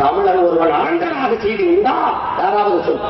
தமிழன் ஒருவன் ஆண்டனாக செய்தி உண்டா யாராவது சொல்.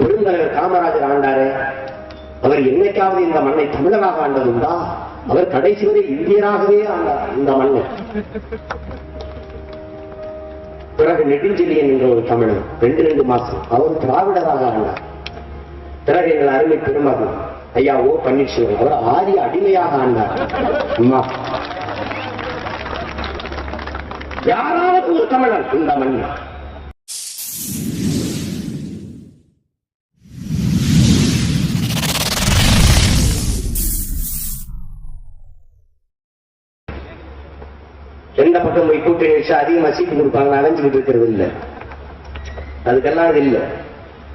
பெருந்தலைவர் காமராஜர் ஆண்டாரே அவர் என்னைக்காவது இந்த மண்ணை தமிழராக ஆண்டது உண்டா அவர் கடைசி வரை இந்தியராகவே ஆண்டார் இந்த மண்ணை. பிறகு நெடுஞ்செழியன் என்ற ஒரு தமிழன் ரெண்டு ரெண்டு மாசம் அவர் திராவிடராக ஆண்டார். பிறகு எங்கள் அருமை பெருமகன் ஐயா ஓ பன்னீர்செல்வம் அவர் ஆரிய அடிமையாக ஆண்டார். யாராவது ஒரு தமிழன் இந்த மண்ணில் எந்த பக்கம் போய் கூட்டணி வச்சு அதிகமா சீட்டு கொடுப்பாங்க அலைஞ்சுக்கிட்டு இருக்கிறது இல்லை. அதுக்கெல்லாம் இது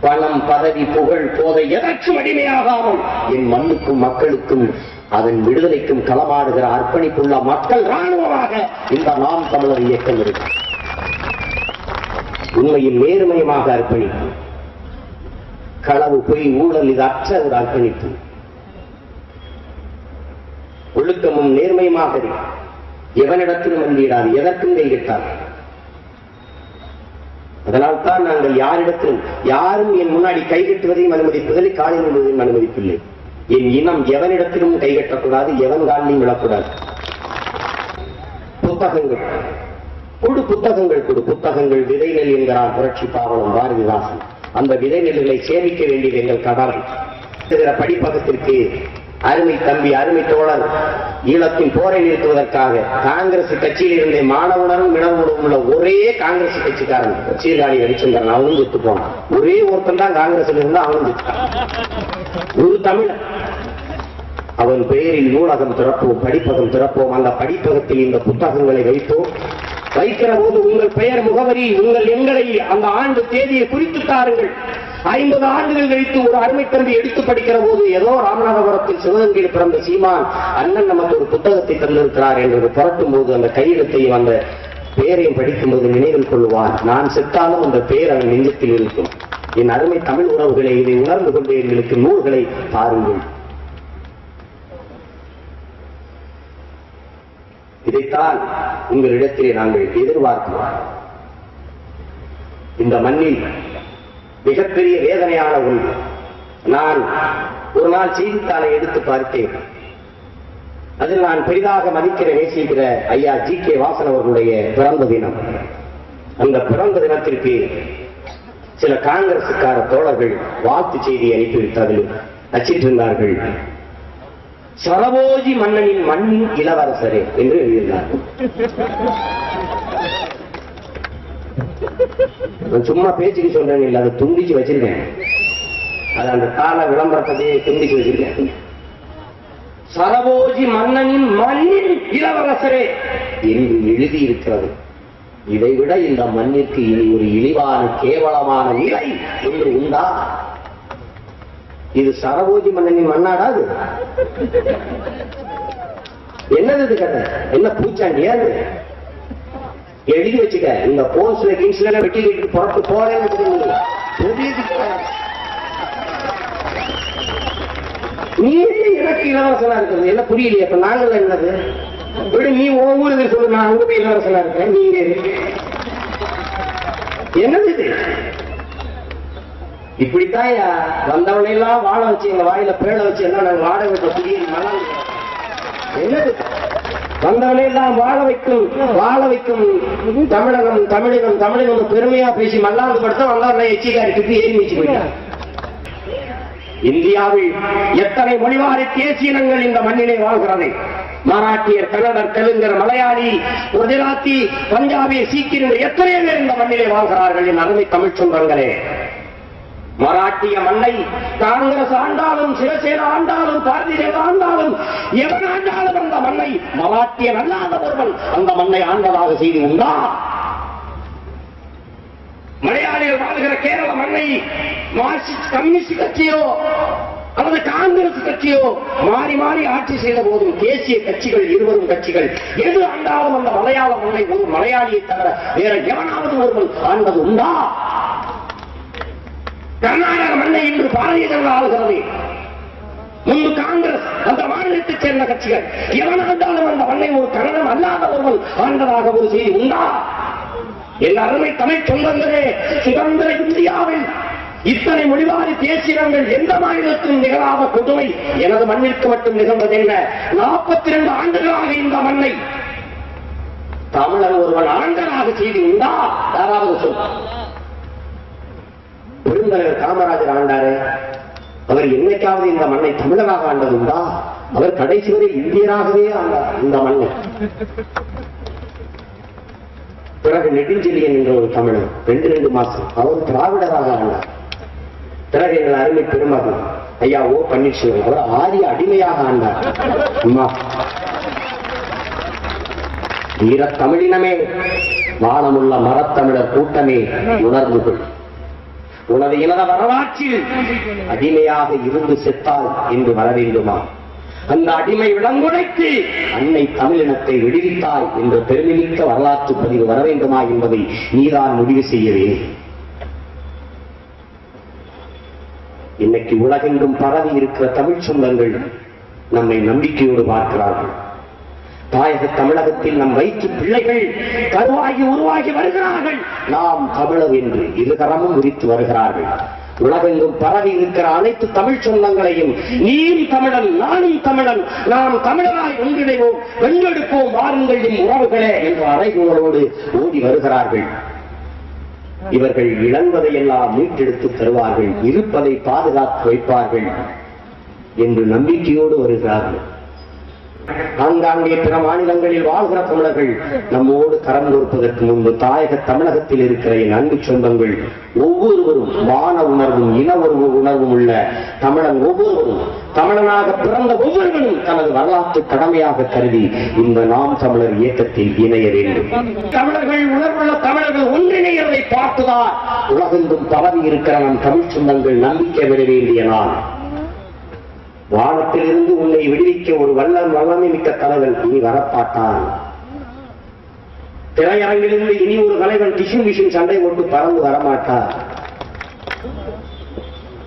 பணம் பதவி புகழ் போதை எதற்கும் அடிமையாகாமல் என் மண்ணுக்கும் மக்களுக்கும் அதன் விடுதலைக்கும் களமாடுகிற அர்ப்பணிப்புள்ள மக்கள் ராணுவமாக இந்த நாம் தமிழர் இயக்கம் இருக்கு உண்மையில் நேர்மயமாக அர்ப்பணிப்பு களவு பொய் ஊழல் இது அற்ற ஒரு அர்ப்பணிப்பு. ஒழுக்கமும் நேர்மையுமாக எவனிடத்திலும் வந்திடாது எதற்கும் கைவிட்டார் அதனால் தான் நாங்கள் யாரிடத்திலும் யாரும் என் முன்னாடி கைகட்டுவதையும் அனுமதிப்பதில்லை காலில் விழுவதையும் அனுமதிப்பில்லை. என் இனம் எவனிடத்திலும் கைகட்டக்கூடாது எவன் காலிலும் விழக்கூடாது. புத்தகங்கள். கொடு புத்தகங்கள் கொடு புத்தகங்கள் விதை நெல் என்கிறார் புரட்சி பாவலம் பாரதிதாசன். அந்த விதை நெல்களை சேமிக்க வேண்டியது எங்கள் கடமை படிப்பகத்திற்கு அருமை தம்பி அருமை தோழர். ஈழத்தின் போரை நிறுத்துவதற்காக காங்கிரஸ் கட்சியில் இருந்த மாணவனரும் இளவுணரும் உள்ள ஒரே காங்கிரஸ் கட்சிக்காரன் சீர்காழி ரவிச்சந்திரன். அவனும் செத்து போனான். ஒரே ஒருத்தன் தான் காங்கிரஸ்ல இருந்தா அவனும் செத்தான் ஒரு தமிழன் அவன் பெயரில் நூலகம் திறப்போம் படிப்பகம் திறப்போம். அந்த படிப்பகத்தில் இந்த புத்தகங்களை வைத்தோம். வைக்கிற போது உங்கள் பெயர் முகவரி உங்கள் எங்களை அந்த ஆண்டு தேதியை குறித்து தாருங்கள். ஐம்பது ஆண்டுகள் கழித்து ஒரு அருமை தம்பி எடுத்து படிக்கிற போது ஏதோ ராமநாதபுரத்தில் சிவகங்கையில் பிறந்த சீமான் அண்ணன் நமக்கு ஒரு புத்தகத்தை தந்திருக்கிறார் என்று புரட்டும் போது அந்த கையெழுத்தையும் அந்த பெயரையும் படிக்கும்போது நினைவில் கொள்வார். நான் செத்தாலும் அந்த பெயர் அவன் நெஞ்சத்தில் இருக்கும். என் அருமை தமிழ் உறவுகளை இதை உணர்ந்து கொண்டு எங்களுக்கு நூல்களை பாருங்கள். இதைத்தான் உங்களிடத்திலே நாங்கள் எதிர்பார்க்கிறோம். இந்த மண்ணில் மிகப்பெரிய வேதனையான ஒன்று. நான் ஒரு நாள் செய்தித்தாளை எடுத்து பார்த்தேன். அதில் நான் பெரிதாக மதிக்கிற நேசிக்கிற ஐயா ஜி கே வாசன் அவர்களுடைய பிறந்த தினம். அந்த பிறந்த தினத்திற்கு சில காங்கிரசுக்கார தோழர்கள் வாழ்த்து செய்தி அனுப்பிவிட்டு அதில் அச்சிட்டிருந்தார்கள் சரபோஜி மன்னனின் மண்ணின் இளவரசரே என்று எழுதியிருந்தார்கள் நான் சும்மா பேச்சுக்கு சொல்றேன் இல்ல அதை துண்டிச்சு வச்சிருக்கேன். அது அந்த கால விளம்பரத்தையே துண்டிச்சு வச்சிருக்கேன். சரபோஜி மன்னனின் மண்ணின் இளவரசரே என்று எழுதி இருக்கிறது இதைவிட இந்த மண்ணிற்கு இனி ஒரு இழிவான கேவலமான நிலை என்று உண்டா? இது சரபோஜி மன்னனின் மண்ணாடா அது? என்னது இது கதை? என்ன பூச்சாண்டியா அது எழுதி வச்சுக்க இந்த போஸ்ட்ல கிங்ஸ்ல வெட்டி வெட்டி புறத்து போறேன்னு நீ எனக்கு இளவரசனா இருக்கிறது? என்ன புரியலையே இப்ப நாங்கள் என்னது? விடு நீ உன் ஊருக்கு சொல்லு நான் அங்க போய் இளவரசனா இருக்கிறேன் நீங்க என்னது இது? இப்படித்தான் வந்தவனை எல்லாம் வாழ வச்சு எங்க வாயில பேழ வச்சு என்ன நாங்க வாட வைக்க என்னது? வந்தவனை எல்லாம் வாழ வைக்கும் வாழ வைக்கும் தமிழகம் தமிழகம் தமிழகம் பெருமையா பேசி மல்லாந்து படுத்த வந்தவனை எச்சிக்காரிக்கு ஏறி வச்சு போயிட்டான் இந்தியாவில் எத்தனை மொழிவாரி தேசியனங்கள் இந்த மண்ணிலே வாழ்கிறது? மராட்டியர் கன்னடர் தெலுங்கர் மலையாளி குஜராத்தி பஞ்சாபி சீக்கியர்கள் எத்தனை பேர் இந்த மண்ணிலே வாழ்கிறார்கள் என் அருமை தமிழ் சொந்தங்களே. மராட்டிய மண்ணை காங்கிரஸ் ஆண்டாலும் சிவசேனா ஆண்டாலும் பாரதிய ஜனதா ஆண்டாலும் எவன் ஆண்டாலும் அந்த மண்ணை மராட்டியன் அல்லாத ஒருவன் அந்த மண்ணை ஆண்டதாக செய்து உண்டா மலையாளிகள் வாழ்கிற கேரள மண்ணை மார்க்சிஸ்ட் கம்யூனிஸ்ட் கட்சியோ அல்லது காங்கிரஸ் கட்சியோ மாறி மாறி ஆட்சி செய்த போதும் தேசிய கட்சிகள் இருவரும் கட்சிகள் எது ஆண்டாலும் அந்த மலையாள மண்ணை ஒரு மலையாளியை தவிர வேற எவனாவது ஒருவன் ஆண்டது உண்டா? கர்நாடக மண்ணை இன்று பாரதிய ஜனதா ஆளுகிறது. முன்பு காங்கிரஸ் அந்த மாநிலத்தைச் சேர்ந்த கட்சிகள் எவனாண்டாலும் அந்த மண்ணை ஒரு கன்னடம் அல்லாத ஒருவன் ஆண்டதாக ஒரு செய்தி உண்டா? என் அருமை தமிழ் சொந்தங்களே சுதந்திர இந்தியாவில் இத்தனை மொழிவாரி பேசினங்கள் எந்த மாநிலத்திலும் நிகழாத கொடுமை எனது மண்ணிற்கு மட்டும் நிகழ்ந்ததென்ன நாற்பத்தி இரண்டு ஆண்டுகளாக இந்த மண்ணை தமிழர் ஒருவன் ஆண்டனாக செய்தி உண்டா? யாராவது சொல்வார். பெருந்தலைவர் காமராஜர் ஆண்டாரு அவர் என்னைக்காவது இந்த மண்ணை தமிழராக ஆண்டது உண்டா அவர் கடைசி வரை இந்தியராகவே ஆண்டார் இந்த மண்ணை. பிறகு நெடுஞ்செழியன் என்ற ஒரு தமிழன் ரெண்டு ரெண்டு மாசம் அவர் திராவிடராக ஆண்டார். பிறகு எங்கள் அருமை பெருமகன் ஐயா ஓ பன்னீர்செல்வம் அவர் ஆரிய அடிமையாக ஆண்டார். அம்மா. வீர தமிழினமே வானமுள்ள மரத்தமிழர் கூட்டமே உணர்ந்து உனது இனத வரலாற்றில் அடிமையாக இருந்து செத்தால் என்று வர வேண்டுமா அந்த அடிமை விலங்குடைத்து அன்னை தமிழினத்தை விடுவித்தாய் என்ற பெருமிமிக்க வரலாற்று பதிவு வர வேண்டுமா என்பதை நீதான் முடிவு செய்ய வேண்டும். இன்னைக்கு உலகெங்கும் பரவி இருக்கிற தமிழ் சொந்தங்கள் நம்மை நம்பிக்கையோடு பார்க்கிறார்கள். தாயக தமிழகத்தில் நம் வயிற்று பிள்ளைகள் கருவாகி உருவாகி வருகிறார்கள். நாம் தமிழர் என்று இருகரமும் விரித்து வருகிறார்கள். உலகெங்கும் பரவி இருக்கிற அனைத்து தமிழ் சொந்தங்களையும் நீர் தமிழன் நானும் தமிழன் நாம் தமிழராய் ஒன்றிணைவோம் வென்றெடுப்போம் வாருங்கள் என் உறவுகளே என்ற அறைகூறலோடு ஓடி வருகிறார்கள். இவர்கள் இழந்ததையெல்லாம் மீட்டெடுத்து தருவார்கள் இருப்பதை பாதுகாத்து வைப்பார்கள் என்று நம்பிக்கையோடு வருகிறார்கள். ஆங்காங்கே பிற மாநிலங்களில் வாழ்கிற தமிழர்கள் நம்மோடு கரம் கொடுப்பதற்கு முன்பு தாயக தமிழகத்தில் இருக்கிற என் அன்பு சொந்தங்கள் ஒவ்வொருவரும் வான உணர்வும் இன உணர்வும் உள்ள தமிழன் ஒவ்வொருவரும் தமிழனாக பிறந்த ஒவ்வொருவரும் தனது வரலாற்று கடமையாக கருதி இந்த நாம் தமிழர் இயக்கத்தில் இணைய வேண்டும். தமிழர்கள் உணர்வுள்ள தமிழர்கள் ஒன்றிணைகிறதை பார்த்துதான் உலகெங்கும் தவறி இருக்கிற நம் தமிழ் சொந்தங்கள் நம்பிக்கை பெற வேண்டிய நான் வானத்திலிருந்து உன்னை விடுவிக்க ஒரு வல்லன் வல்லமை மிக்க தலைவன் இனி வரப்பாட்டான். திரையரங்கிலிருந்து இனி ஒரு தலைவன் டிஷ்யூ மிஷின் சண்டை போட்டு பறந்து வரமாட்டார்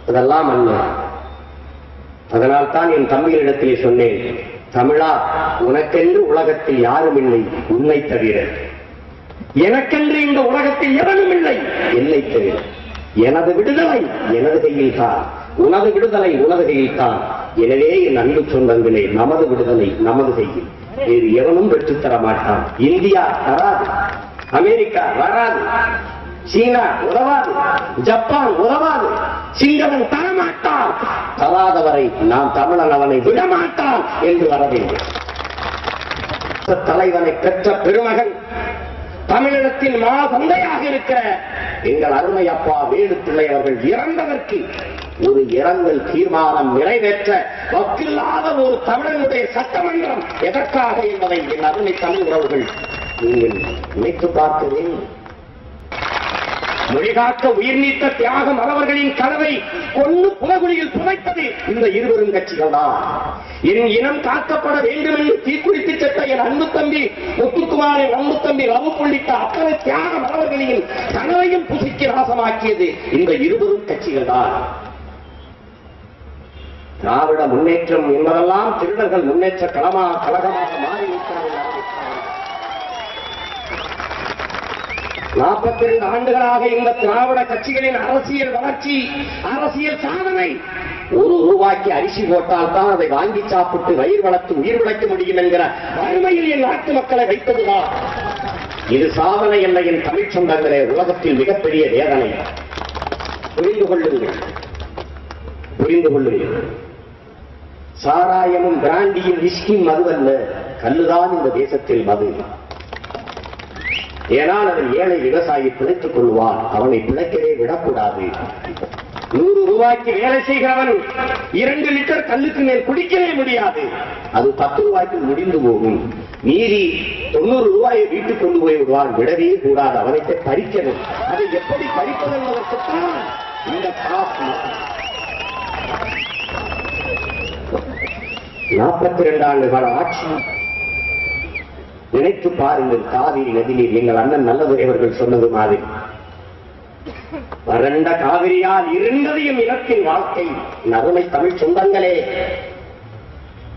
அதெல்லாம் அல்ல. அதனால் தான் என் தம்பிகளிடத்திலே சொன்னேன் தமிழா உனக்கென்று உலகத்தில் யாரும் இல்லை உன்னை தவிர. எனக்கென்று இந்த உலகத்தில் எவனும் இல்லை என்னை தவிர. எனது விடுதலை எனது கையில் தான் உனது விடுதலை உனது கையில் தான் எனவே என் அன்பு சொந்தங்களே நமது விடுதலை நமது கையில் வேறு எவனும் பெற்றுத்தர மாட்டான். இந்தியா தராது. அமெரிக்கா வராது. சீனா உதவாது. ஜப்பான் உதவாது. சிங்கவன் தரமாட்டான். தராதவரை நாம் தமிழன் அவனை விடமாட்டான் என்று வர வேண்டும் தலைவனை பெற்ற பெருமகன் தமிழினத்தின் மா தந்தையாக இருக்கிற எங்கள் அருமை அப்பா வேடு பிள்ளை அவர்கள் இறந்ததற்கு ஒரு இரங்கல் தீர்மானம் நிறைவேற்ற வக்கில்லாத ஒரு தமிழனுடைய சட்டமன்றம் எதற்காக என்பதை என் அருமை தமிழ் உறவுகள் நீங்கள் நினைத்து பார்க்க வேண்டும் மொழிகாக்க உயிர் நீத்த தியாகம் அவர்களின் கனவை கொண்டு புலகுலியில் புதைத்தது இந்த இருவரும் கட்சிகள் தான். என் இனம் காக்கப்பட வேண்டும் என்று தீக்குளித்து செத்த என் அன்பு தம்பி முத்துக்குமாரின் அன்பு தம்பி ரவு உள்ளிட்ட அத்தனை தியாக மலவர்களையும் கனவையும் புசிக்கு நாசமாக்கியது இந்த இருவரும் கட்சிகள் தான். திராவிட முன்னேற்றம் என்பதெல்லாம் திருடர்கள் முன்னேற்ற களமா கழகமாக மாறி நாற்பத்தி ரெண்டு ஆண்டுகளாக இந்த திராவிட கட்சிகளின் அரசியல் வளர்ச்சி அரசியல் சாதனை. ஒரு ரூபாய்க்கு அரிசி போட்டால் தான் அதை வாங்கி சாப்பிட்டு வயிறு வளர்த்து உயிர் உழைக்க முடியும் என்கிற வறுமையில் என் நாட்டு மக்களை வைத்ததுதான் இது சாதனை என்ற என் தமிழ் சொந்தங்களே உலகத்தில் மிகப்பெரிய வேதனை. புரிந்து கொள்ளுங்கள். புரிந்து கொள்ளுங்கள். சாராயமும் பிராண்டியும் விஸ்கியும் மதுவல்ல. கல்லுதான் இந்த தேசத்தில் மது. ஏனால் அவன் ஏழை விவசாயி பிழைத்துக் கொள்வான். அவனை பிழைக்கவே விடக்கூடாது. நூறு ரூபாய்க்கு வேலை செய்கிறவன் இரண்டு லிட்டர் கல்லுக்கு மேல் குடிக்கவே முடியாது. அது பத்து ரூபாய்க்கு முடிந்து போகும். மீறி தொண்ணூறு ரூபாயை வீட்டுக் கொண்டு போய் விடுவான். விடவே கூடாது. அவனை பறிக்கணும். அதை எப்படி பறிப்பது என்பதற்குத்தான் இந்த காசு நாற்பத்தி இரண்டு ஆண்டு கால ஆட்சி. நினைத்து பாருங்கள் காவிரி நதிநீர். எங்கள் அண்ணன் நல்லதுரையவர்கள் சொன்னது மாதிரி. வறண்ட காவிரியால் இருந்ததையும் இனத்தின் வாழ்க்கை. நறுமை தமிழ் சொந்தங்களே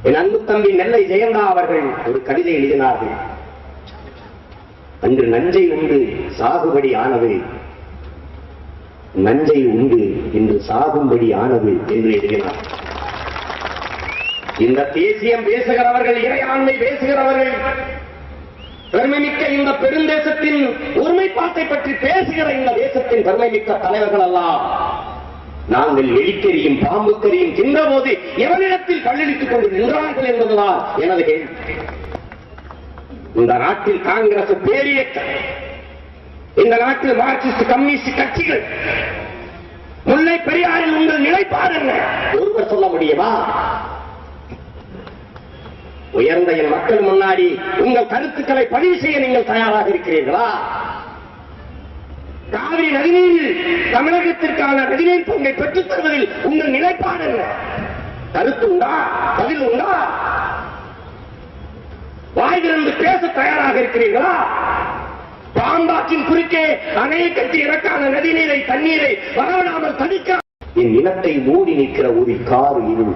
என் அன்பு தம்பி நெல்லை ஜெயந்தா அவர்கள் ஒரு கவிதை எழுதினார்கள். அன்று நஞ்சை உண்டு சாகுபடி ஆனது நஞ்சை உண்டு இன்று சாகும்படி ஆனது என்று எழுதினார். இந்த தேசியம் பேசுகிறவர்கள் இறையாண்மை பேசுகிறவர்கள் பெருமைமிக்க இந்த பெருந்தேசத்தின் ஒருமைப்பாட்டை பற்றி பேசுகிற இந்த தேசத்தின் பெருமைமிக்க தலைவர்கள் எல்லாம் நாங்கள் எலிக்கரியும் தின்ற போது எவனிடத்தில் கல்லெடுத்துக் கொண்டு நின்றார்கள் என்பதுதான் எனது கேள்வி. இந்த நாட்டில் காங்கிரஸ் பேரியக்கம் இந்த நாட்டில் மார்க்சிஸ்ட் கம்யூனிஸ்ட் கட்சிகள் முல்லை பெரியாரில் உங்கள் நிலைப்பாடு என்ன? ஒருவர் சொல்ல முடியுமா? உயர்ந்த என் மக்கள் முன்னாடி உங்கள் கருத்துக்களை பதிவு செய்ய நீங்கள் தயாராக இருக்கிறீர்களா? காவிரி நதிநீரில் தமிழகத்திற்கான நதிநீர் பங்கை பெற்றுத் தருவதில் உங்கள் நிலைப்பாடு என்ன? கருத்து உண்டா? பதில் உண்டா? வாய் திறந்து பேச தயாராக இருக்கிறீர்களா? பாம்பாற்றின் குறுக்கே அணையை கட்டி இறக்கான நதிநீரை தண்ணீரை வரவிடாமல் தடுக்க என் இனத்தை மூடி நிற்கிற ஒரு கார் இருள்.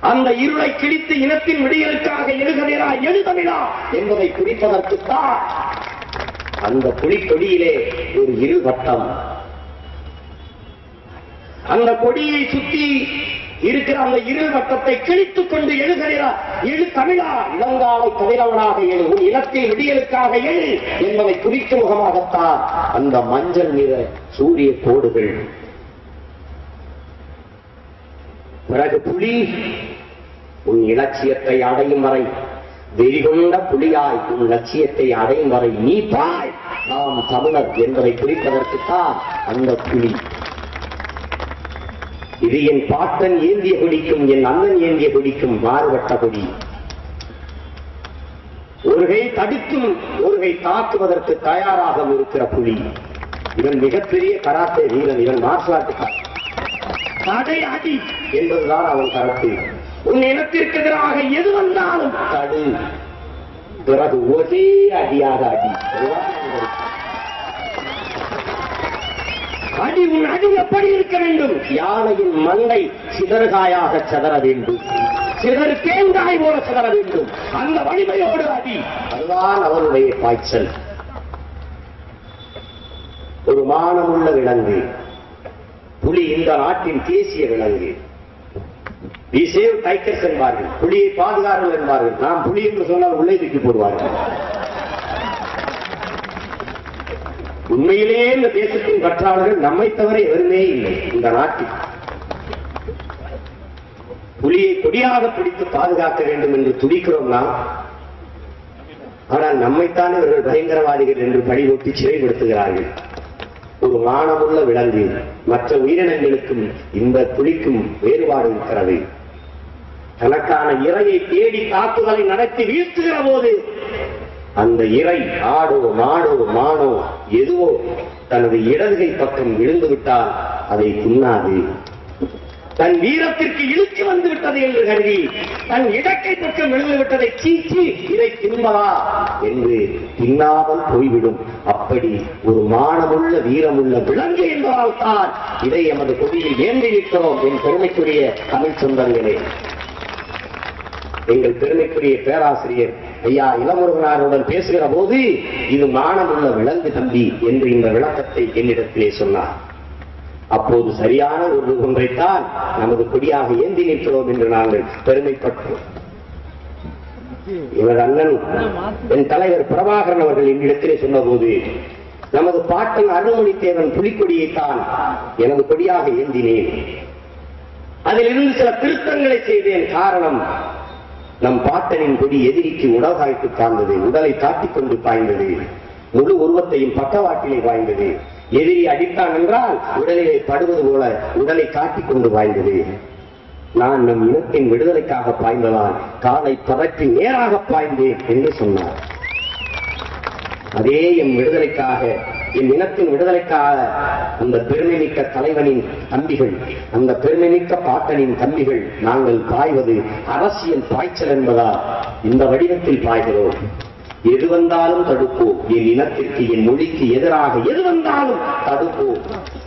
அந்த இருளை கிழித்து இனத்தின் விடியலுக்காக எழுகதிரா எழுதவிழா என்பதை குறிப்பதற்குத்தான் அந்த புலிக்கொடியிலே ஒரு இரு வட்டம். அந்த கொடியை சுற்றி இருக்கிற அந்த இரு வட்டத்தை கிழித்துக் கொண்டு எழுகிறா எழு தமிழா இளங்காலை கதிரவனாக எழு உன் இனத்தில் விடியலுக்காக எழு என்பதை குறிக்கும் முகமாகத்தான் அந்த மஞ்சள் நிற சூரிய கோடுகள். பிறகு புலி உன் இலட்சியத்தை அடையும் வரை வெறிகொண்ட புலியாய் உன் லட்சியத்தை அடையும் வரை நீ பாய் நாம் தமிழர் என்பதை குறிப்பதற்குத்தான் அந்த புலி. இது என் பாட்டன் ஏந்திய கொடிக்கும் என் அண்ணன் ஏந்திய கொடிக்கும் மாறுபட்ட கொடி. ஒருகை தடுக்கும் ஒருகை தாக்குவதற்கு தயாராக இருக்கிற புலி. இவன் மிகப்பெரிய கராத்தே வீரன் இவன் மார்ஷல் ஆர்ட் என்பதுதான் அவன் கருத்து. உன் இனத்திற்கு எதிராக எது வந்தாலும் தடு. பிறகு ஒரே அடியாக அடி. அடி உன் அடி எப்படி இருக்க வேண்டும்? யானையின் மண்டை சிதறுகாயாக சிதற வேண்டும். சிதறு தேங்காய் போல சிதற வேண்டும். அந்த வலிமையோடு அடி. அதுதான் அவனுடைய பாய்ச்சல். ஒரு மானமுள்ள விலங்கு. புலி இந்த நாட்டின் தேசிய விலங்கு. வி சேவ் டைகர்ஸ் என்பார்கள். புலியை பாதுகார்கள் என்பார்கள். நாம் புலி என்று சொன்னால் உள்ளே தூக்கி போடுவார்கள். உண்மையிலேயே இந்த தேசத்தின் கற்றாளர்கள் நம்மை தவிர எவருமே இல்லை. இந்த நாட்டில் புலியை கொடியாக பிடித்து பாதுகாக்க வேண்டும் என்று துடிக்கிறோம் நாம். ஆனால் நம்மைத்தான் இவர்கள் பயங்கரவாதிகள் என்று பழிபோட்டி சிறைப்படுத்துகிறார்கள். ஒரு மானமுள்ள விலங்கு மற்ற உயிரினங்களுக்கும் இந்த புலிக்கும் வேறுபாடு இருக்கிறது. தனக்கான இறையை தேடி தாக்குதலை நடத்தி வீழ்த்துகிற போது அந்த இறை ஆடோ மாடோ மானோ எதுவோ தனது இடதுகை பக்கம் விழுந்து விட்டால் அதை துண்ணாது தன் வீரத்திற்கு இழுக்கு வந்து விட்டது என்று கருதி தன் இடக்கை பக்கம் விழுந்து விட்டதை சீச்சி இதை திரும்பவா என்று தின்னாமல் போய்விடும். அப்படி ஒரு மானமுள்ள வீரமுள்ள விலங்கு என்பதால் தான் இதை எமது கொடியில் ஏந்தி நிற்கிறோம் என் பெருமைக்குரிய தமிழ் சொந்தங்களே. எங்கள் பெருமைக்குரிய பேராசிரியர் ஐயா இளமுருகனாருடன் பேசுகிற போது இது மானமுள்ள விலங்கு தம்பி என்று இந்த விளக்கத்தை என்னிடத்திலே சொன்னார். அப்போது சரியான ஒரு ஒன்றைத்தான் நமது கொடியாக ஏந்தி நிற்கிறோம் என்று நாங்கள் பெருமைப்பட்டோம். இவர் அண்ணன் என் தலைவர் பிரபாகரன் அவர்கள் என்னிடத்திலே சொன்னபோது நமது பாட்டன் அருள்மொழித்தேவன் புலிக்கொடியைத்தான் எனது கொடியாக ஏந்தினேன். அதிலிருந்து சில திருத்தங்களை செய்தேன். காரணம் நம் பாட்டனின் கொடி எதிரிக்கு உடல்காய்த்து தாழ்ந்தது உடலை தாட்டிக் கொண்டு பாய்ந்தது. முழு உருவத்தையும் பக்கவாட்டிலே பாய்ந்தது. எதிரி அடித்தான் என்றால் உடலிலே படுவது போல உடலை காட்டிக் கொண்டு வாய்ந்தது நான் நம் இனத்தின் விடுதலைக்காக பாய்ந்ததால் காலை பதற்றி நேராக பாய்ந்தேன் என்று சொன்னார். அதே என் விடுதலைக்காக என் இனத்தின் விடுதலைக்காக அந்த பெருமைமிக்க தலைவனின் தம்பிகள் அந்த பெருமைமிக்க பாட்டனின் தம்பிகள் நாங்கள் பாய்வது அரசியல் பாய்ச்சல் என்பதால் இந்த வடிவத்தில் பாய்கிறோம். எது வந்தாலும் தடுப்போம் என் இனத்திற்கு என் மொழிக்கு எதிராக எது வந்தாலும் தடுப்போம்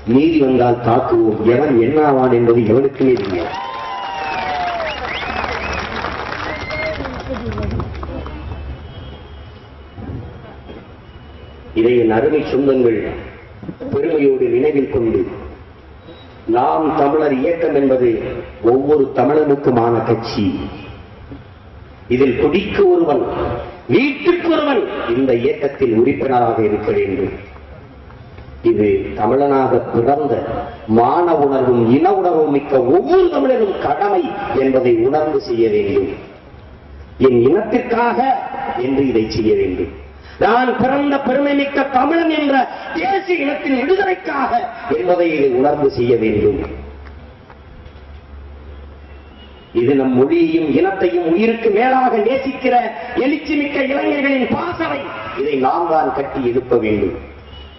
நீதி வந்தால் தாக்குவோம். எவன் என்னாவான் என்பது எவனுக்குமே தெரியாது. இதை என் அருமை சொந்தங்கள் பெருமையோடு நினைவில் கொண்டு நாம் தமிழர் இயக்கம் என்பது ஒவ்வொரு தமிழனுக்குமான கட்சி. இதில் குடிக்கு ஒருவன் வீட்டுக்கு ஒருவன் இந்த இயக்கத்தில் உறுப்பினராக இருக்க வேண்டும். இது தமிழனாக பிறந்த மான உணர்வும் இன உணர்வும் மிக்க ஒவ்வொரு தமிழரும் கடமை என்பதை உணர்ந்து செய்ய வேண்டும். என் இனத்திற்காக என்று இதை செய்ய வேண்டும். நான் பிறந்த பெருமை மிக்க தமிழன் என்ற தேசிய இனத்தின் விடுதலைக்காக என்பதை உணர்வு செய்ய வேண்டும். இது நம் மொழியையும் இனத்தையும் உயிருக்கு மேலாக நேசிக்கிற எழுச்சி மிக்க இளைஞர்களின் பாசனை. இதை நாம் தான் கட்டி எழுப்ப வேண்டும்.